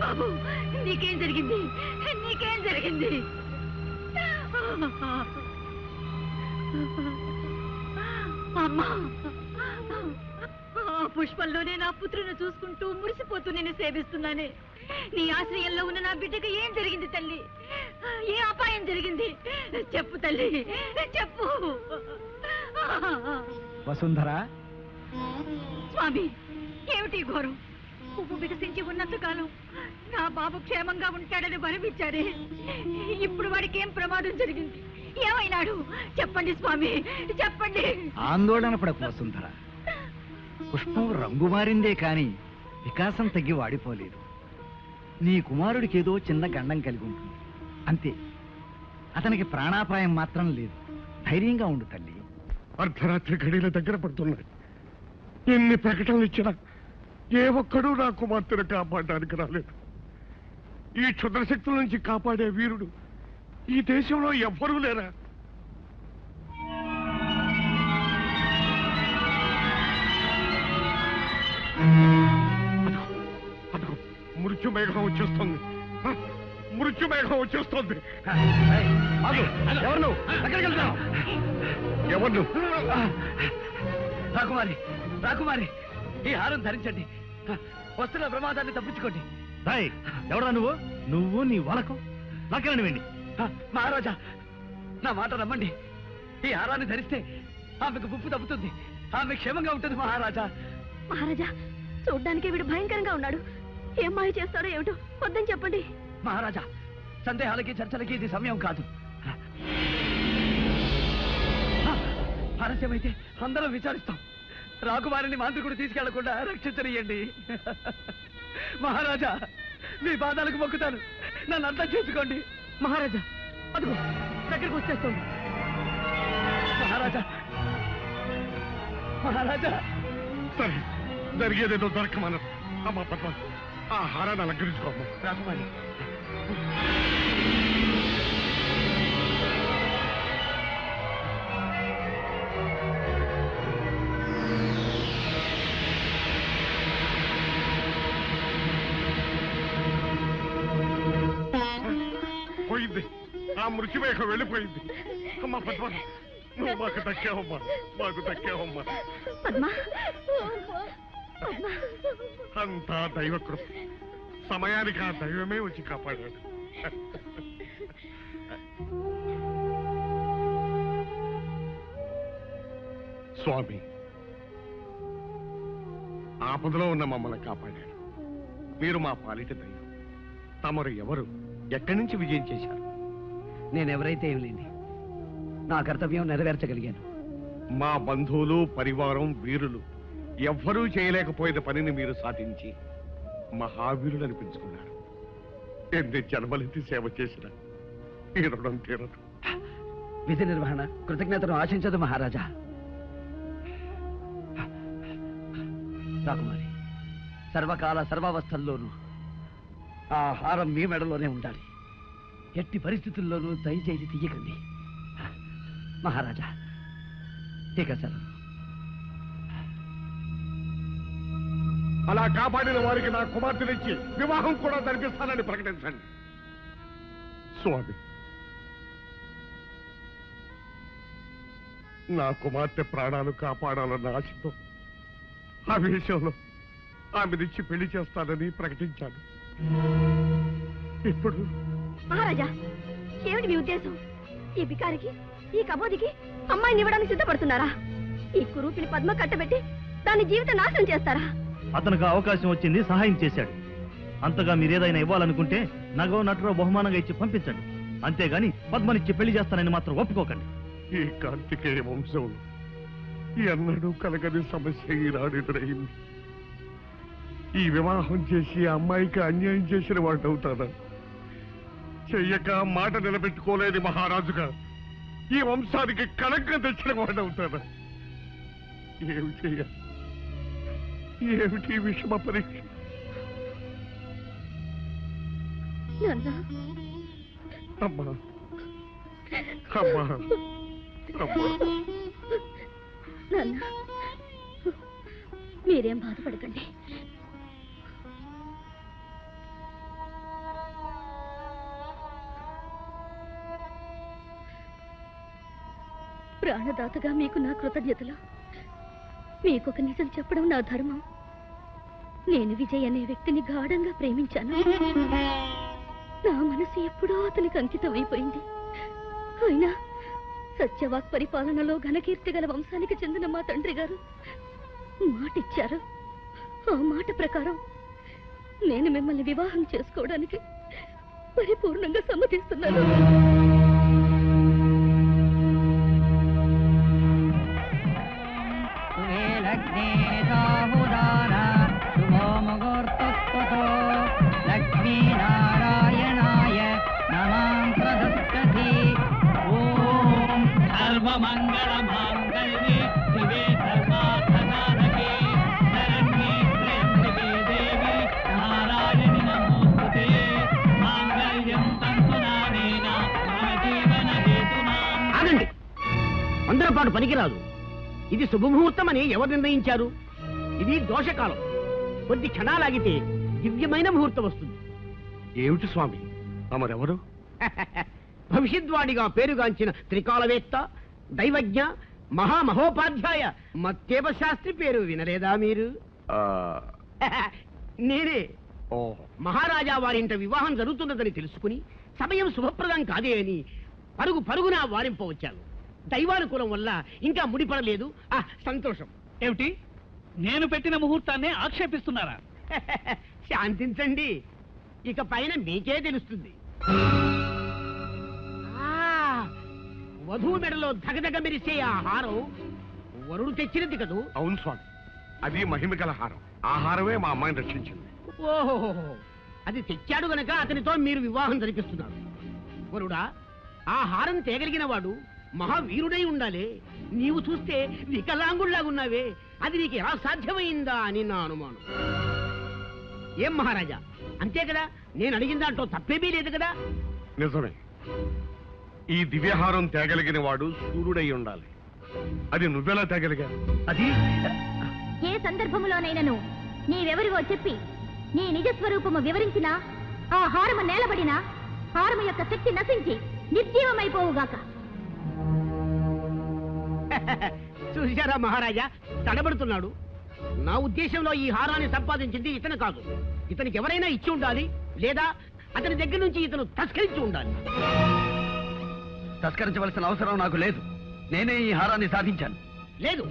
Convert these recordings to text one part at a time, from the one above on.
బాబు! నీకేం జరిగింది? నీకేం జరిగింది? అమ్మా! పుష్పంలోనే నా పుత్రుని చూసుకుంటూ మురిసిపోతూ నేను సేవిస్తున్నానే. నీ ఆశ్రయంలో ఉన్న నా బిడ్డకు ఏం జరిగింది తల్లి? ఏ అపాయం జరిగింది? చెప్పు తల్లి చెప్పు. వసుంధరా స్వామి ఏమిటి ఘోరం? పువ్వు వికసించి ఉన్నంత కాలం నా బాబు క్షేమంగా ఉంటాడని వరమిచ్చాడే ఇప్పుడు వాడికి ఏం ప్రమాదం జరిగింది? ఏమైనాడు? చెప్పండి స్వామి చెప్పండి. ఆందోళన పడకు వసుంధర. పుష్పం రంగు మారిందే కాని వికాసం తగ్గి వాడిపోలేదు. నీ కుమారుడికి ఏదో చిన్న గండం కలిగి ఉంటుంది అంతే. అతనికి ప్రాణాపాయం మాత్రం లేదు. ధైర్యంగా ఉండు తల్లి. అర్ధరాత్రి గడియల దగ్గర పడుతున్నాయి. ఎన్ని ప్రకటనలు ఇచ్చినా ఏ ఒక్కడూ నా కుమార్తెను కాపాడడానికి రాలేదు. ఈ క్షుద్రశక్తుల నుంచి కాపాడే వీరుడు ఈ దేశంలో ఎవ్వరూ లేరా? అదిగో, అదిగో, మృత్యు మేఘం వచ్చేస్తుంది. హ, మృత్యు మేఘం వచ్చేస్తుంది. ఎవరు నువ్వు? ఎక్కడికి? ఎవరు రాకుమారి రాకుమారి ఈ హారం ధరించండి. వస్తున్న ప్రమాదాన్ని తప్పించుకోండి. ఎవడా నువ్వు? నువ్వు నీ వాలకం నాకేనండి వెండి. మహారాజా నా మాట నమ్మండి. ఈ హారాన్ని ధరిస్తే ఆమెకు ముప్పు తప్పుతుంది. ఆమె క్షేమంగా ఉంటుంది మహారాజా. మహారాజా చూడ్డానికి వీడు భయంకరంగా ఉన్నాడు. ఏం మాయ చేస్తాడో ఏమిటో వద్దని చెప్పండి. మహారాజా సందేహాలకి చర్చలకి ఇది సమయం కాదు. ఆలస్యమైతే అందరం విచారిస్తాం. రాకుమారిని మాంత్రికుడు తీసుకెళ్ళకుండా రక్షించనియండి మహారాజా మీ పాదాలకు మొక్కుతాను. నన్ను అర్థం చేసుకోండి. మహారాజా అదిగో దగ్గరికి వచ్చేస్తుంది. మహారాజా మహారాజా. సరే జరిగేదేదో దొరకమన్నారు. అమ్మా పద్మ ఆ హారాన్ని అలంకరించుకోమ్మా రాకుమారి ఆ మృత్యుమేఘం వెళ్ళిపోయింది. అమ్మా పద్మ నువ్వు మాకు దక్కావమ్మా మాకు దక్కావమ్మా. పద్మా అంతా దైవకృప. సమయానికి ఆ దైవమే వచ్చి కాపాడాడు. స్వామి ఆపదలో ఉన్న మమ్మల్ని కాపాడాడు మీరు మా పాలిట దైవం. తమరు ఎవరు? ఎక్కడి నుంచి విజయం చేశారు? నేనెవరైతే ఏం లేని నా కర్తవ్యం నెరవేర్చగలిగాను. మా బంధువులు పరివారం వీరులు ఎవ్వరూ చేయలేకపోయిన పనిని మీరు సాధించి మహావీరులు అనిపించుకున్నారు. ఎన్ని జన్మలెత్తి సేవ చేసిన ఈ రుణం తీరదు. విధి నిర్వహణ కృతజ్ఞతను ఆశించదు మహారాజా. రాకుమారి సర్వకాల సర్వావస్థల్లోనూ ఆ హారం మీ మెడలోనే ఉండాలి. ఎట్టి పరిస్థితుల్లోనూ దయచేసి తీయకండి. మహారాజా ఇక సెలవు. అలా కాపాడిన వారికి నా కుమార్తెనిచ్చి వివాహం కూడా జరిపిస్తానని ప్రకటించండి. స్వామి నా కుమార్తె ప్రాణాలు కాపాడాలన్న ఆశతో ఆ విషయంలో ఆమెనిచ్చి పెళ్ళి చేస్తానని ప్రకటించాను. ఇప్పుడు మహారాజా ఏమిటి మీ ఉద్దేశం? ఈ బికారికి ఈ కబోదికి అమ్మాయిని ఇవ్వడానికి సిద్ధపడుతున్నారా? ఈ కురూపిని పద్మ కట్టబెట్టి దాని జీవితం నాశనం చేస్తారా? అతనికి అవకాశం వచ్చింది సహాయం చేశాడు. అంతగా మీరేదైనా ఇవ్వాలనుకుంటే నగో నటురో బహుమానంగా ఇచ్చి పంపించండి. అంతేగాని పద్మనిచ్చి పెళ్ళి చేస్తానని మాత్రం ఒప్పుకోకండి. ఈ కార్తికేయ వంశంలో ఎన్నడూ కలగని సమస్య ఈనాడు ఎదురైంది. ఈ వివాహం చేసి అమ్మాయికి అన్యాయం చేసిన వాడు అవుతాడా? చెయ్యక మాట నిలబెట్టుకోలేని మహారాజుగా ఈ వంశానికి కళంకం తెచ్చిన వాడు అవుతాడా. ఏమి చెయ్యాలి? ఏమిటి విషమ పరీక్ష? అమ్మా. అమ్మా. మీరేం బాధపడకండి. ప్రాణదాతగా మీకు నా కృతజ్ఞతలు. మీకొక నిజం చెప్పడం నా ధర్మం. నేను విజయ్ అనే వ్యక్తిని గాఢంగా ప్రేమించాను. నా మనసు ఎప్పుడో అతనికి అంకితం అయిపోయింది అయినా సత్యవాక్ పరిపాలనలో ఘనకీర్తి గల వంశానికి చెందిన మా తండ్రి గారు మాటిచ్చారు. ఆ మాట ప్రకారం నేను మిమ్మల్ని వివాహం చేసుకోవడానికి పరిపూర్ణంగా సమ్మతిస్తున్నాను. అందరి పాటు పనికిరాదు. ఇది శుభముహూర్తం అని ఎవరు నిర్ణయించారు? ఇది దోషకాలం. కొద్ది క్షణాలాగితే దివ్యమైన ముహూర్తం వస్తుంది. ఏమిటి స్వామి? తమరెవరు? భవిష్యద్వాణిగా పేరుగాంచిన త్రికాలవేత్త దైవజ్ఞ మహామహోపాధ్యాయ మత్తేవ శాస్త్రి పేరు వినలేదా మీరు? ఆ, నేనే. ఓ మహారాజా వారింట వివాహం జరుగుతున్నదని తెలుసుకుని సమయం శుభప్రదం కాదే అని పరుగు పరుగున వారింపవచ్చాను. దైవానుకూలం వల్ల ఇంకా ముడిపడలేదు. ఆ సంతోషం. ఏమిటి? నేను పెట్టిన ముహూర్తాన్ని ఆక్షేపిస్తున్నారా? శాంతించండి. ఇక పైన మీకే తెలుస్తుంది. వధువు మెడలో ధగధగ మెరిసే ఆ హారం వరుడు తెచ్చినది కదూ? అవును స్వామి. అది మహిమ గల హారం. ఆ హారమే మా అమ్మాయిని రక్షించింది. ఓహో అది తెచ్చాడు గనక అతనితో మీరు వివాహం జరిపిస్తున్నారు. వరుడా ఆ హారం తేగలిగిన వాడు మహావీరుడై ఉండాలి. నీవు చూస్తే వికలాంగుళ్ళాగున్నావే అది నీకు ఎలా సాధ్యమైందా అని నా అనుమానం. ఏం మహారాజా అంతే కదా? నేను అడిగిన దాంట్లో తప్పేమీ లేదు కదా? నిజమే. ఈ దివ్యహారం తేగలిగిన వాడు సూర్యుడై ఉండాలి. అది నువ్వెలా తేగలిగా అది? ఏ సందర్భములోనైనను నీవెవరివో చెప్పి నీ నిజ స్వరూపము వివరించినా ఆ హారము నేలబడినా హారము యొక్క శక్తి నశించి నిర్జీవమైపోవుగాక. చూశారా మహారాజా? తడబడుతున్నాడు. నా ఉద్దేశంలో ఈ హారాన్ని సంపాదించింది ఇతను కాదు. ఇతనికి ఎవరైనా ఇచ్చి ఉండాలి లేదా అతని దగ్గర నుంచి ఇతను తస్కరించి ఉండాలి. తస్కరించవలసిన అవసరం నాకు లేదు. నేనే ఈ హారాన్ని సాధించాను. లేదు.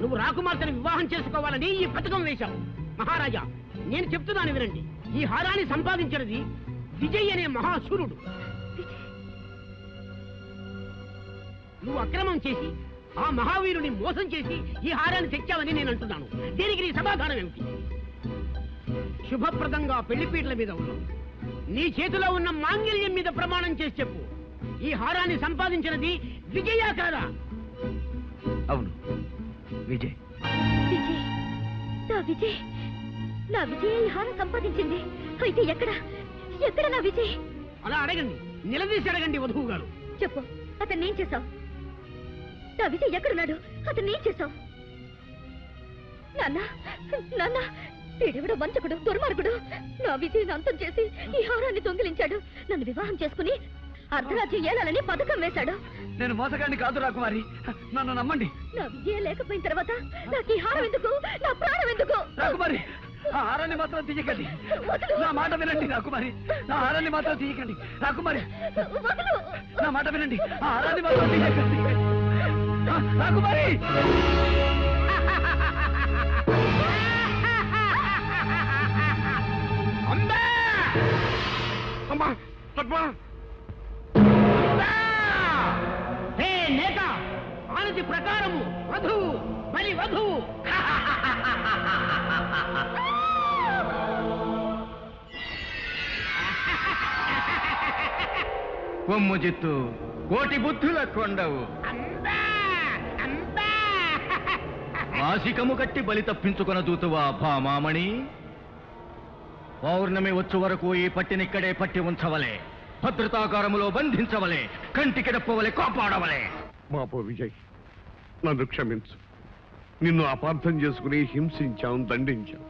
నువ్వు రాకుమార్తెను వివాహం చేసుకోవాలని ఈ పథకం వేశావు. మహారాజా నేను చెప్తున్నాను వినండి. ఈ హారాన్ని సంపాదించినది విజయ్ అనే మహాసూరుడు. నువ్వు అక్రమం చేసి ఆ మహావీరుని మోసం చేసి ఈ హారాన్ని తెచ్చావని నేను అంటున్నాను. దీనికి నీ సమాధానం ఏమిటి? శుభప్రదంగా పెళ్ళిపీటల మీద ఉన్నావు. నీ చేతిలో ఉన్న మాంగళ్యం మీద ప్రమాణం చేసి చెప్పు. ఈ హారాన్ని సంపాదించినది విజయా కాదా? అవును. విజయ్. విజయ్. నా విజయ్. నా విజయ్ ఈ హారం సంపాదించింది. అయితే ఎక్కడ? ఎక్కడ నా విజయ్? అలా అడగండి. నిలదీసి అడగండి వధువు గారు. చెప్పు. అతన్ని ఏం చేశావు? నా విజయ్ ఎక్కడున్నాడు? అతన్ని ఏం చేశావు? నాన్న నాన్న వీడెవడో వంచకుడు దుర్మార్గుడు. నా విజయ్ అంతం చేసి ఈ హారాన్ని దొంగిలించాడు. నన్ను వివాహం చేసుకుని అర్ధరాజ్యం ఏలాలని పథకం వేశాడు. నేను మోసగాడిని కాదు రాకుమారి. నన్ను నమ్మండి. నా విజయ లేకపోయిన తర్వాత నాకు ఈ హారం ఎందుకు? నా ప్రాణం ఎందుకు? రాకుమారి ఆ హారాన్ని మాత్రం తీయకండి. నా మాట వినండి రాకుమారి. నా హారాన్ని మాత్రం తీయకండి. రాకుమారి. నా మాట వినండి. ఆ హారాన్ని మాత్రం తీయకండి. రాకుమారి! అంబా! అమ్మా! వధువు బలి వధువు కొమ్ము చిత్తు కోటి బుద్ధుల కొండవు! మాసికము కట్టి బలి తప్పించుకొన దూతువా భామామణి. పౌర్ణమి వచ్చు వరకు ఈ పట్టినిక్కడే పట్టి ఉంచవలే. భద్రతాకారములో బంధించవలే. కంటికి డప్పవలే కాపాడవలే. మాపో విజయ్. నన్ను క్షమించు. నిన్ను అపార్థం చేసుకుని హింసించాం దండించాం.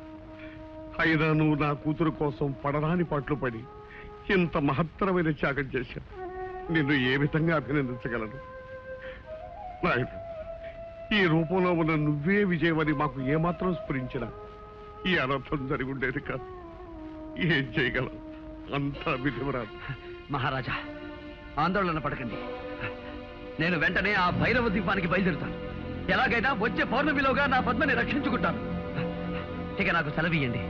అయినా నువ్వు నా కూతురు కోసం పడరాని పాటలు పడి ఇంత మహత్తరమైన త్యాగం చేశావు. నిన్ను ఏ విధంగా అభినందించగలను? నాయుడు ఈ రూపంలో ఉన్న నువ్వే విజయమని మాకు ఏమాత్రం స్ఫురించిన ఈ అనర్థం జరిగి ఉండేది కాదు. ఏం చేయగలం? అంతా విధివరాదు. మహారాజా ఆందోళన పడకండి. నేను వెంటనే ఆ భైరవ ద్వీపానికి బయలుదేరుతాను. ఎలాగైనా వచ్చే పౌర్ణమిలోగా నా పద్మని రక్షించుకుంటాను. ఇక నాకు సెలవియండి